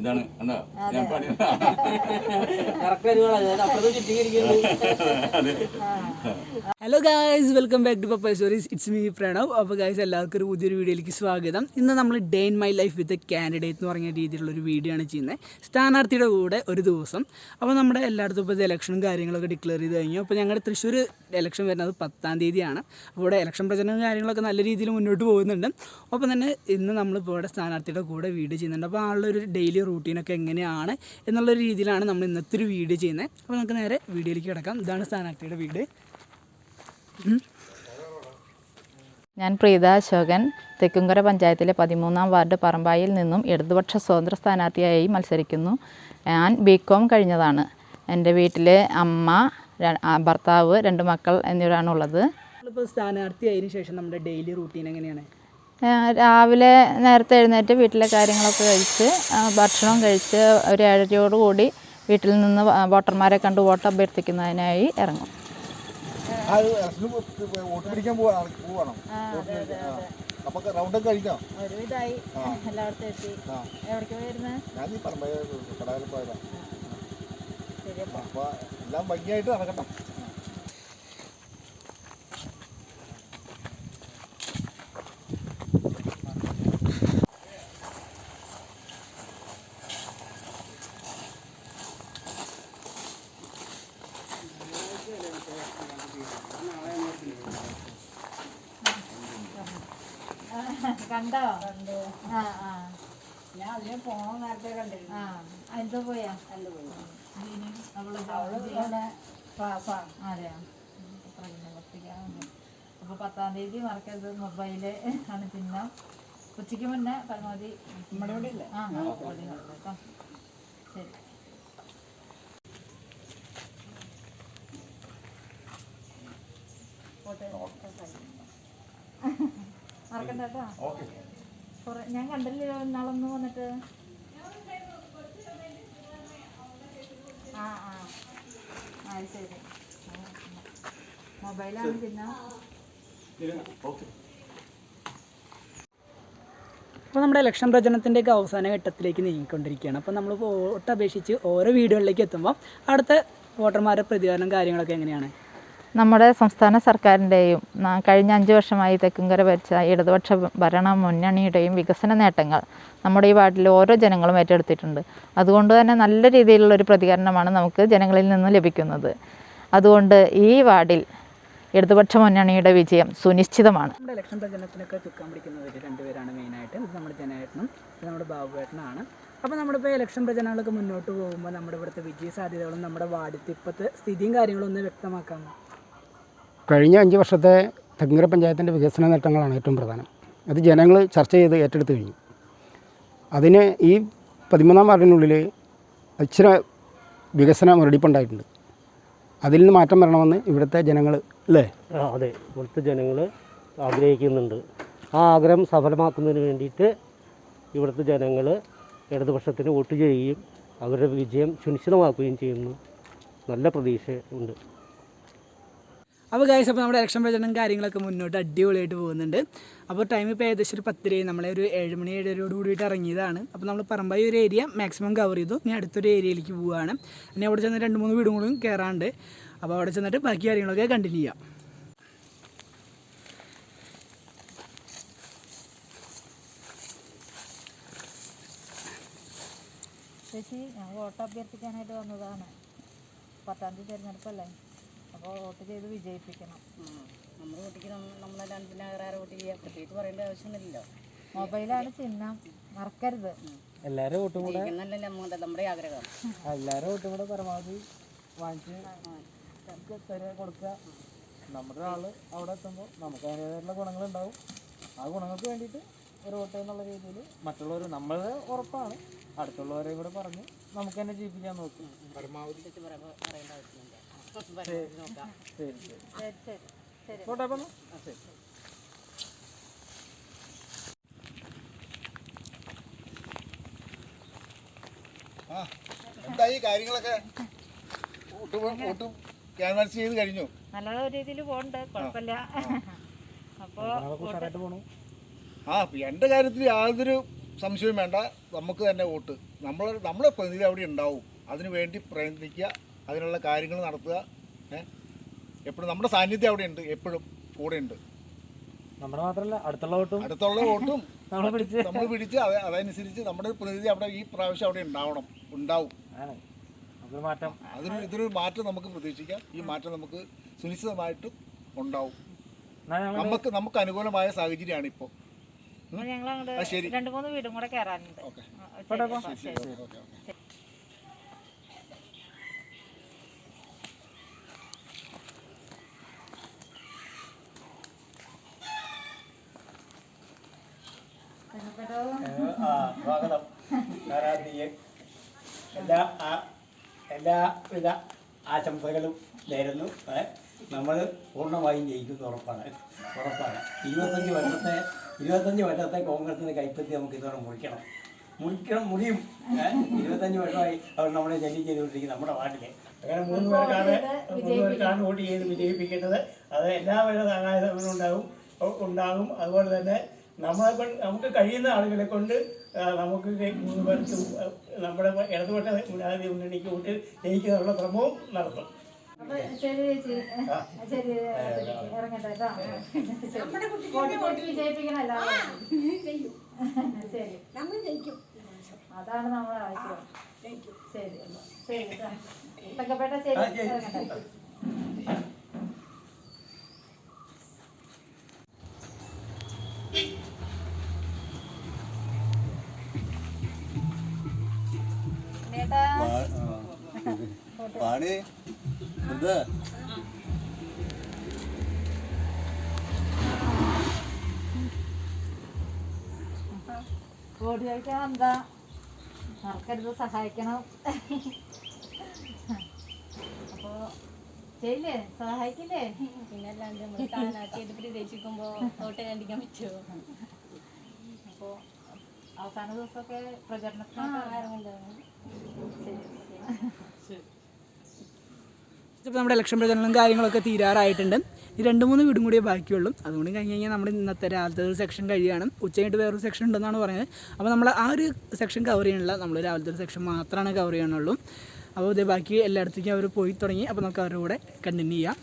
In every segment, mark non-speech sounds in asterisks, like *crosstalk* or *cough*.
ഇതാണ്. കണ്ടോ? ഞാൻ പണി hello guys welcome back to Pappa stories it's me Pranav അപ്പോൾ ഗായ്സ് എല്ലാവർക്കും ഒരു പുതിയൊരു വീഡിയോയിലേക്ക് സ്വാഗതം. ഇന്ന് നമ്മൾ day in my life with a candidate എന്ന് പറഞ്ഞ രീതിയിലുള്ള ഒരു വീഡിയോ ആണ് ചെയ്യുന്നത്. സ്ഥാനാർത്ഥിയുടെ കൂടെ ഒരു ദിവസം. അപ്പോൾ നമ്മുടെ എല്ലായിടത്തും ഇപ്പോൾ ഇലക്ഷനും കാര്യങ്ങളൊക്കെ ഡിക്ലെയർ ചെയ്ത് കഴിഞ്ഞു. അപ്പോൾ ഞങ്ങളുടെ തൃശ്ശൂർ ഇലക്ഷൻ വരുന്നത് പത്താം തീയതിയാണ്. അപ്പോൾ ഇവിടെ ഇലക്ഷൻ പ്രചരണവും കാര്യങ്ങളൊക്കെ നല്ല രീതിയിൽ മുന്നോട്ട് പോകുന്നുണ്ട്. ഒപ്പം തന്നെ ഇന്ന് നമ്മളിപ്പോൾ ഇവിടെ സ്ഥാനാർത്ഥിയുടെ കൂടെ വീഡിയോ ചെയ്യുന്നുണ്ട്. അപ്പോൾ ആളുടെ ഒരു ഡെയിലി റൂട്ടീനൊക്കെ എങ്ങനെയാണ് എന്നുള്ള രീതിയിലാണ് നമ്മൾ ഇന്നത്തെ ഒരു വീഡിയോ ചെയ്യുന്നത്. അപ്പോൾ നമുക്ക് നേരെ വീഡിയോയിലേക്ക് കിടക്കാം. ഇതാണ് സ്ഥാനാർത്ഥിയുടെ വീട്. ഞാൻ പ്രീത അശോകൻ. തെക്കുംകര പഞ്ചായത്തിലെ പതിമൂന്നാം വാർഡ് പറമ്പായിൽ നിന്നും ഇടതുപക്ഷ സ്വതന്ത്ര സ്ഥാനാർത്ഥിയായി മത്സരിക്കുന്നു. ഞാൻ ബി കോം കഴിഞ്ഞതാണ്. എന്റെ വീട്ടിലെ അമ്മ ഭർത്താവ് രണ്ട് മക്കൾ എന്നിവരാണുള്ളത്. നമ്മളിപ്പോൾ സ്ഥാനാർത്ഥി ആയതിനു ശേഷം നമ്മുടെ ഡെയിലി റൂട്ടീൻ എങ്ങനെയാണ്? രാവിലെ നേരത്തെ എഴുന്നേറ്റ് വീട്ടിലെ കാര്യങ്ങളൊക്കെ കഴിച്ച് ഭക്ഷണം കഴിച്ച് ഒരു ഏഴരയോടുകൂടി വീട്ടിൽ നിന്ന് വോട്ടർമാരെ കണ്ട് വോട്ട് അഭ്യർത്ഥിക്കുന്നതിനായി ഇറങ്ങും. ഒരു ഇലക്ഷന് പോ- വോട്ട് പിടിക്കാൻ പോവാ പോവാണോ വോട്ട് പിടിക്കാൻ. ആ. അപ്പൊ റൗണ്ട് ഒക്കെ കഴിഞ്ഞോ ഒരുവിധമായി ആ. എല്ലായിടത്തും എത്തി ആ എവിടേക്ക് പോയിരുന്നത് ഞാൻ ഈ പറമ്പ കടയിൽ പോയതാ അപ്പൊ എല്ലാം ഭംഗിയായിട്ട് നടക്കട്ടെ കണ്ടോ? ആ ആ. ഞാൻ അതിന് പോണ നേരത്തെ കണ്ടിരുന്നു. ആ അതിന്റെ പോയാ? അവൾ ക്ലാസ്സാണ് അതെയോ? അപ്പോൾ പത്താം തീയതി മറക്കരുത് മൊബൈൽ ആണ് ചിഹ്നം. ഉച്ചയ്ക്ക് മുന്നേ പരമാവധി നമ്മുടെ ഇവിടെ ഇല്ല. ആ കേട്ടോ ശരി. മറക്കണ്ട കേട്ടോ കുറെ ഞാൻ കണ്ടില്ലല്ലോ ഇന്നാളൊന്ന് വന്നിട്ട്? ആ ആ. അത് ശരി. മൊബൈലാണ് പിന്നെ. അപ്പോൾ നമ്മുടെ ഇലക്ഷൻ പ്രചരണത്തിന്റെയൊക്കെ അവസാന ഘട്ടത്തിലേക്ക് നീങ്ങിക്കൊണ്ടിരിക്കുകയാണ്. അപ്പോൾ നമ്മൾ വോട്ട് അപേക്ഷിച്ച് ഓരോ വീടുകളിലേക്ക് എത്തുമ്പോൾ അടുത്ത വോട്ടർമാരുടെ പ്രതികരണം കാര്യങ്ങളൊക്കെ എങ്ങനെയാണ്? നമ്മുടെ സംസ്ഥാന സർക്കാരിന്റെയും കഴിഞ്ഞ അഞ്ച് വർഷമായി തെക്കുംകര ഭരിച്ച ഇടതുപക്ഷ ഭരണ മുന്നണിയുടെയും വികസന നേട്ടങ്ങൾ നമ്മുടെ ഈ വാർഡിലെ ഓരോ ജനങ്ങളും ഏറ്റെടുത്തിട്ടുണ്ട്. അതുകൊണ്ട് തന്നെ നല്ല രീതിയിലുള്ള ഒരു പ്രതികരണമാണ് നമുക്ക് ജനങ്ങളിൽ നിന്ന് ലഭിക്കുന്നത്. അതുകൊണ്ട് ഈ വാർഡിൽ ഇടതുപക്ഷ മുന്നണിയുടെ വിജയം സുനിശ്ചിതമാണ്. നമ്മുടെ മെയിനായിട്ട്. ഇത് നമ്മുടെ ഇത് നമ്മുടെ അപ്പോൾ നമ്മളിപ്പോൾ ഇലക്ഷൻ പ്രചരണങ്ങളൊക്കെ മുന്നോട്ട് പോകുമ്പോൾ നമ്മുടെ ഇവിടുത്തെ വിജയ സാധ്യതകളും നമ്മുടെ വാർഡിലത്തെ ഇപ്പോഴത്തെ സ്ഥിതിയും കാര്യങ്ങളും ഒന്ന് വ്യക്തമാക്കാമോ? കഴിഞ്ഞ അഞ്ച് വർഷത്തെ തെങ്ങര പഞ്ചായത്തിന്റെ വികസന നേട്ടങ്ങളാണ് ഏറ്റവും പ്രധാനം. അത് ജനങ്ങൾ ചർച്ച ചെയ്ത് ഏറ്റെടുത്ത് കഴിഞ്ഞു. അതിന് ഈ പതിമൂന്നാം വാർഡിനുള്ളിൽ ഇച്ചിരി വികസന മുരടിപ്പുണ്ടായിട്ടുണ്ട് അതിൽ നിന്ന് മാറ്റം വരണമെന്ന് ഇവിടുത്തെ ജനങ്ങൾ അല്ലേ? അതെ. ഇവിടുത്തെ ജനങ്ങൾ ആഗ്രഹിക്കുന്നുണ്ട്. ആ ആഗ്രഹം സഫലമാക്കുന്നതിന് വേണ്ടിയിട്ട് ഇവിടുത്തെ ജനങ്ങൾ ഇടതുപക്ഷത്തിന് വോട്ട് ചെയ്യുകയും അവരുടെ വിജയം സുനിശ്ചിതമാക്കുകയും ചെയ്യുന്നു. നല്ല പ്രതീക്ഷ ഉണ്ട്. അപ്പോൾ ഗൈസ് അപ്പോൾ നമ്മുടെ ഇലക്ഷൻ പ്രചരണം കാര്യങ്ങളൊക്കെ മുന്നോട്ട് അടിപൊളിയായിട്ട് പോകുന്നുണ്ട്. അപ്പോൾ ടൈം ഇപ്പോൾ ഏകദേശം ഒരു പത്തര നമ്മളെ ഒരു ഏഴ് മണി ഏഴരയോട് കൂടിയിട്ട് ഇറങ്ങിയതാണ്. അപ്പോൾ നമ്മൾ പറമ്പായി ഒരു ഏരിയ മാക്സിമം കവർ ചെയ്തു. ഇനി അടുത്തൊരു ഏരിയയിലേക്ക് പോവുകയാണ്. ഇനി അവിടെ ചെന്ന് രണ്ട് മൂന്ന് വീടും കൂടി കയറാണ്ട് അപ്പോൾ അവിടെ ചെന്നിട്ട് ബാക്കി കാര്യങ്ങളൊക്കെ കണ്ടിന്യൂ ചെയ്യാം. ചേച്ചി ഞാൻ വോട്ട് അഭ്യർത്ഥിക്കാനായിട്ട് വന്നതാണ്. പത്താം തീയതി തിരഞ്ഞെടുപ്പല്ലേ? അപ്പോൾ വോട്ട് ചെയ്ത് വിജയിപ്പിക്കണം. നമ്മൾ വോട്ടിക്ക് നമ്മളെല്ലാം പിന്നെ വേറെ ആരെ വോട്ട് ചെയ്യാം? പ്രത്യേകിച്ച് പറയേണ്ട ആവശ്യമൊന്നുമില്ലല്ലോ. മൊബൈലാണ് ചിഹ്നം. മറക്കരുത്. എല്ലാവരും വോട്ടും കൂടെ നമ്മുടെ ആഗ്രഹം. എല്ലാവരും വോട്ടും കൂടെ പരമാവധി വാങ്ങിച്ച് നമുക്ക് തരിക കൊടുക്കുക നമ്മുടെ ആൾ അവിടെ എത്തുമ്പോൾ നമുക്ക് ഗുണങ്ങൾ ഗുണങ്ങളുണ്ടാവും. ആ ഗുണങ്ങൾക്ക് വേണ്ടിയിട്ട് ഒരു വോട്ട് എന്നുള്ള രീതിയിൽ മറ്റുള്ളവർ നമ്മൾ ഉറപ്പാണ്. അടുത്തുള്ളവരെയും കൂടെ പറഞ്ഞ് നമുക്ക് തന്നെ ജീവിപ്പിക്കാൻ നോക്കും. പരമാവധി പറയേണ്ട ആവശ്യമില്ല. നോക്കാം ശരി ശരി ശരി ശരി ശരി പോട്ടെ അപ്പം എന്നാ? ആ ശരി ആ എന്തായി കാര്യങ്ങളൊക്കെ ഒട്ടും ക്യാൻവാസ് ചെയ്ത് കഴിഞ്ഞു നല്ല രീതിയിൽ പോണ്ട് കുഴപ്പമില്ല ആ എന്റെ കാര്യത്തിൽ യാതൊരു സംശയവും വേണ്ട. നമുക്ക് തന്നെ വോട്ട്. നമ്മൾ നമ്മളെ പ്രതിനിധി അവിടെ ഉണ്ടാവും. അതിനു വേണ്ടി പ്രയത്നിക്കുക. അതിനുള്ള കാര്യങ്ങൾ നടത്തുക എപ്പോഴും നമ്മുടെ സാന്നിധ്യം അവിടെ ഉണ്ട് എപ്പോഴും കൂടെ ഉണ്ട് നമ്മുടെ മാത്രമല്ല അടുത്തുള്ള വോട്ടും. അടുത്തുള്ള വോട്ടും *laughs* നമ്മളെ പിടിച്ച്. നമ്മൾ പിടിച്ച് അത് അതനുസരിച്ച് നമ്മുടെ പ്രതിനിധി അവിടെ ഈ പ്രാവശ്യം അവിടെ ഉണ്ടാവണം ഉണ്ടാവും. അതിന് ഇതൊരു മാറ്റം നമുക്ക് പ്രതീക്ഷിക്കാം. ഈ മാറ്റം നമുക്ക് സുനിശ്ചിതമായിട്ടും ഉണ്ടാവും. നമുക്ക് നമുക്ക് അനുകൂലമായ സാഹചര്യമാണ് ഇപ്പോൾ ഞങ്ങൾ. രണ്ട് മൂന്ന് വീടും കൂടെ കയറാനുണ്ട് ഓക്കെ ശരി, ശരി. ഓക്കെ ഓക്കെ ആ, സ്വാഗതം സ്ഥാനാർത്ഥിയെ എല്ലാ ആ- എല്ലാവിധ ആശംസകളും നേരുന്നു. നമ്മൾ പൂർണമായും ജയിക്കുന്നത് ഉറപ്പാണ്. ഉറപ്പാണ്. ഇരുപത്തഞ്ച് വർഷത്തെ ഇരുപത്തഞ്ച് വർഷത്തെ കോൺഗ്രസിന് കൈപ്പറ്റി നമുക്ക് ഇതോടെ മുറിക്കണം. മുറിക്കണം മുറിയും? ഇരുപത്തഞ്ച് വർഷമായി അവർ നമ്മളെ ജല്ലി ചെയ്തുകൊണ്ടിരിക്കും നമ്മുടെ വാർഡിൽ അങ്ങനെ മൂന്ന് പേർക്കാണ് മൂന്ന് പേർക്കാണ് വോട്ട് ചെയ്ത് വിജയിപ്പിക്കേണ്ടത്. അത് എല്ലാവരുടെ സഹായങ്ങളും ഉണ്ടാകും ഉണ്ടാകും. അതുപോലെ തന്നെ നമ്മളെ കൊണ്ട് നമുക്ക് കഴിയുന്ന ആളുകളെ കൊണ്ട് നമുക്ക് നമ്മുടെ ഇടതുപക്ഷ മുന്നാതി മുന്നണിക്ക് കൂട്ടി ജയിക്കാനുള്ള ശ്രമവും നടത്തും. അപ്പൊ ശരി ചേച്ചി ശരി ഇറങ്ങട്ടെ കേട്ടോ. വോട്ട് വോട്ട് വിജയിപ്പിക്കണം എല്ലാവരും. ശരി. അതാണ് നമ്മുടെ ആവശ്യം. ശരി ശരി. കേട്ടോ തങ്കപ്പേട്ട ശരി. ഇറങ്ങട്ടെ. പാടി എന്താ? ഓടി കഴിക്കാൻ എന്താ? മറക്കരുത് സഹായിക്കണം. അപ്പോ ചെയ്യില്ലേ? സഹായിക്കില്ലേ? പിന്നല്ലാണ്ട് നമ്മൾ സ്ഥാനാർത്ഥിയായിട്ട് പ്രതീക്ഷിക്കുമ്പോൾ വോട്ട് കണ്ടിക്കാൻ പറ്റുമോ അപ്പോ അവസാന ദിവസമൊക്കെ ഇറങ്ങുന്നുണ്ടാവും *laughs* ഇപ്പോൾ നമ്മുടെ ഇലക്ഷൻ പ്രചരണങ്ങളും കാര്യങ്ങളൊക്കെ തീരാറായിട്ടുണ്ട്. ഈ രണ്ട് മൂന്ന് വീടും കൂടിയേ ബാക്കിയുള്ളൂ. അതുകൊണ്ട് കഴിഞ്ഞ് കഴിഞ്ഞാൽ നമ്മുടെ ഇന്നത്തെ രാവിലത്തെ ഒരു സെക്ഷൻ കഴിയുകയാണ് ഉച്ചയായിട്ട് വേറൊരു സെക്ഷൻ ഉണ്ടെന്നാണ് പറയുന്നത്. അപ്പോൾ നമ്മൾ ആ ഒരു സെക്ഷൻ കവർ ചെയ്യണില്ല നമ്മൾ രാവിലത്തെ ഒരു സെക്ഷൻ മാത്രമാണ് കവർ ചെയ്യണുള്ളൂ അപ്പോൾ ഇതേ ബാക്കി എല്ലായിടത്തേക്കും അവർ പോയി തുടങ്ങി. അപ്പോൾ നമുക്ക് അവരുടെ കൂടെ കണ്ടിന്യൂ ചെയ്യാം.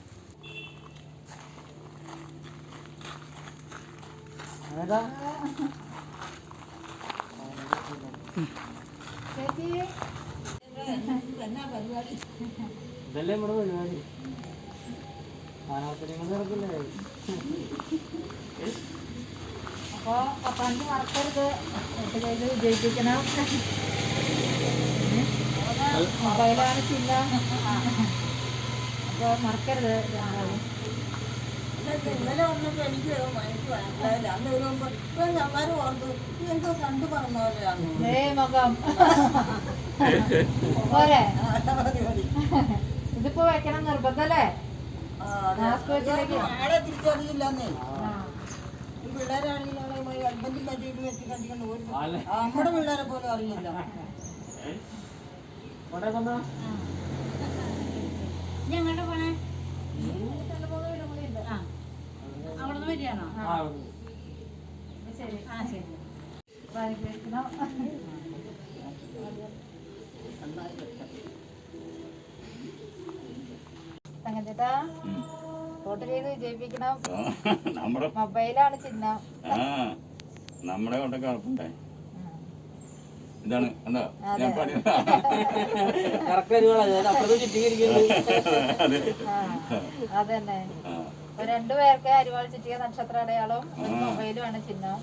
ചേച്ചി ഇതല്ലേ നമ്മുടെ പരിപാടി? സ്ഥാനാർത്ഥികൾ നടക്കില്ലേ? അപ്പോ തീയതി മറക്കരുത് ചെയ്ത് വിജയിപ്പിക്കണം. മൊബൈലാണ് ചില്ല. അപ്പോൾ മറക്കരുത്. രണ്ടാളും ഇന്നലെ വന്നപ്പോ എനിക്ക് എനിക്ക് മനസ്സിലായില്ല അന്ന് ഒരു മുമ്പ് ഇപ്പൊ ഓർത്തു എന്തോ കണ്ടു പറഞ്ഞ പോലെയാണ് ഇതിപ്പോ വെക്കണം നിർബന്ധല്ലേ? ആളെ തിരിച്ചറിയില്ലെന്നേ. ഈ പിള്ളേരാണെങ്കിൽ ഹസ്ബൻഡും പറ്റിയിട്ട് വെച്ച് കണ്ടിട്ടുണ്ട് ഒരു നമ്മുടെ പിള്ളേരെ പോലും അറിയില്ല. ഞങ്ങളുടെ പോണേ രണ്ട് മൂന്ന് വീടും കൂടി ഉണ്ട് ആ അവിടെ നിന്ന് വരികയാണോ ആ ശരി. ആ ശരി. അനുഗ്രഹിക്കണം തങ്കച്ചേട്ടാ വോട്ട് ചെയ്ത് വിജയിപ്പിക്കണം. നമ്മുടെ മൊബൈലാണ് ചിഹ്നം. നമ്മുടെ കൊണ്ടൊക്കെ ഉറപ്പുണ്ടേ ഇതാണ് എന്താ ഞാൻ പറഞ്ഞു *laughs* അതന്നെ. രണ്ടുപേർക്ക് അരിവാൾ ചുറ്റിയ നക്ഷത്ര അടയാളം ഒരു മൊബൈലുമാണ് ചിഹ്നം.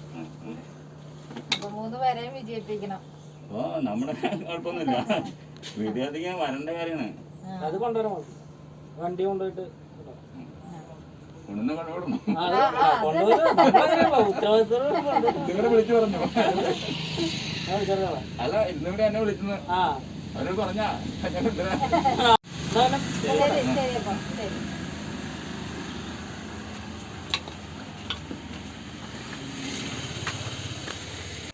അപ്പൊ മൂന്ന് പേരെയും വിജയിപ്പിക്കണം. ഓ നമ്മുടെ കുഴപ്പമൊന്നുമില്ല. വിദ്യാർത്ഥിക്ക് വരേണ്ട കാര്യമാണ്. അത് കൊണ്ടുവരാൻ വണ്ടി കൊണ്ടുപോയിട്ട് നിങ്ങളെ വിളിച്ചു പറഞ്ഞു. അല്ല ഇന്നിവിടെ എന്നെ വിളിച്ചത് അവർ പറഞ്ഞാ ശരി ശരി.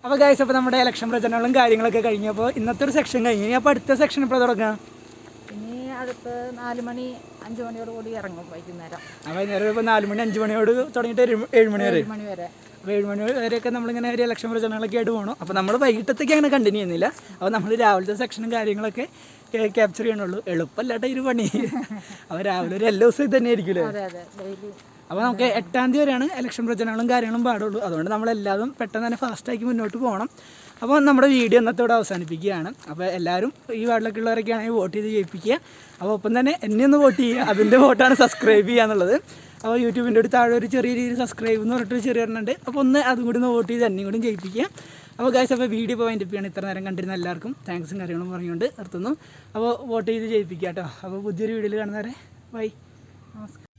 അപ്പോൾ ഗൈസ് അപ്പോൾ നമ്മുടെ ഇലക്ഷൻ പ്രചരണങ്ങളും കാര്യങ്ങളൊക്കെ കഴിഞ്ഞപ്പോൾ ഇന്നത്തെ ഒരു സെക്ഷൻ കഴിഞ്ഞു. ഇനി അപ്പോൾ അടുത്ത സെക്ഷൻ ഇപ്പോൾ തുടങ്ങാം ഇനി അടുത്ത് നാല് മണി അഞ്ച് മണിയോട് കൂടി ഇറങ്ങും വൈകുന്നേരം. അപ്പോൾ വൈകുന്നേരം ഇപ്പോൾ നാല് മണി അഞ്ച് മണിയോട് തുടങ്ങിയിട്ട് ഒരു ഏഴ് മണി വരെ. മണി വരെ. അപ്പോൾ ഏഴ് മണി വരെയൊക്കെ നമ്മളിങ്ങനെ ഒരു ഇലക്ഷൻ പ്രചരണങ്ങളൊക്കെ ആയിട്ട് പോകണം അപ്പോൾ നമ്മൾ വൈകിട്ടത്തേക്ക് അങ്ങനെ കണ്ടിന്യൂ ചെയ്യുന്നില്ല. അപ്പോൾ നമ്മൾ രാവിലത്തെ സെക്ഷനും കാര്യങ്ങളൊക്കെ ക്യാപ്ചർ ചെയ്യണുള്ളൂ. എളുപ്പമല്ലാട്ട ഒരു പണി. അപ്പോൾ രാവിലെ ഒരു എല്ലാ ദിവസവും ഇത് തന്നെ ആയിരിക്കുമല്ലോ അപ്പോൾ നമുക്ക് എട്ടാം തീയതി വരെയാണ് ഇലക്ഷൻ പ്രചരണങ്ങളും കാര്യങ്ങളും പാടുള്ളൂ. അതുകൊണ്ട് നമ്മളെല്ലാതും പെട്ടെന്ന് തന്നെ ഫാസ്റ്റാക്കി മുന്നോട്ട് പോകണം. അപ്പോൾ നമ്മുടെ വീഡിയോ ഇന്നത്തോടെ അവസാനിപ്പിക്കുകയാണ്. അപ്പോൾ എല്ലാവരും ഈ വാർഡിലൊക്കെ ഉള്ളവരൊക്കെ ആണെങ്കിൽ വോട്ട് ചെയ്ത് ജയിപ്പിക്കുക. അപ്പോൾ ഒപ്പം തന്നെ എന്നെ ഒന്ന് വോട്ട് ചെയ്യുക. അതിന്റെ വോട്ടാണ് സബ്സ്ക്രൈബ് ചെയ്യുക എന്നുള്ളത്. അപ്പോൾ യൂട്യൂബിന്റെ ഒരു താഴെ ഒരു ചെറിയ രീതിയിൽ സബ്സ്ക്രൈബ് എന്ന് പറഞ്ഞിട്ട് ചെറിയ എണ്ണുണ്ട് അപ്പോൾ ഒന്ന് അതും കൂടി ഒന്ന് വോട്ട് ചെയ്ത് എന്നെയും കൂടി ജയിപ്പിക്കുക. അപ്പോൾ ഗൈസ് അപ്പോൾ വീഡിയോ ഇപ്പോൾ വൈൻഡപ്പ് ഇത്ര നേരം കണ്ടിരുന്ന എല്ലാവർക്കും താങ്ക്സും കാര്യങ്ങളും പറഞ്ഞുകൊണ്ട് നിർത്തുന്നു. അപ്പോൾ വോട്ട് ചെയ്ത് ജയിപ്പിക്കുക കേട്ടോ. അപ്പോൾ പുതിയൊരു വീഡിയോയിൽ കാണുന്നവരെ ബൈ നമസ്കാരം.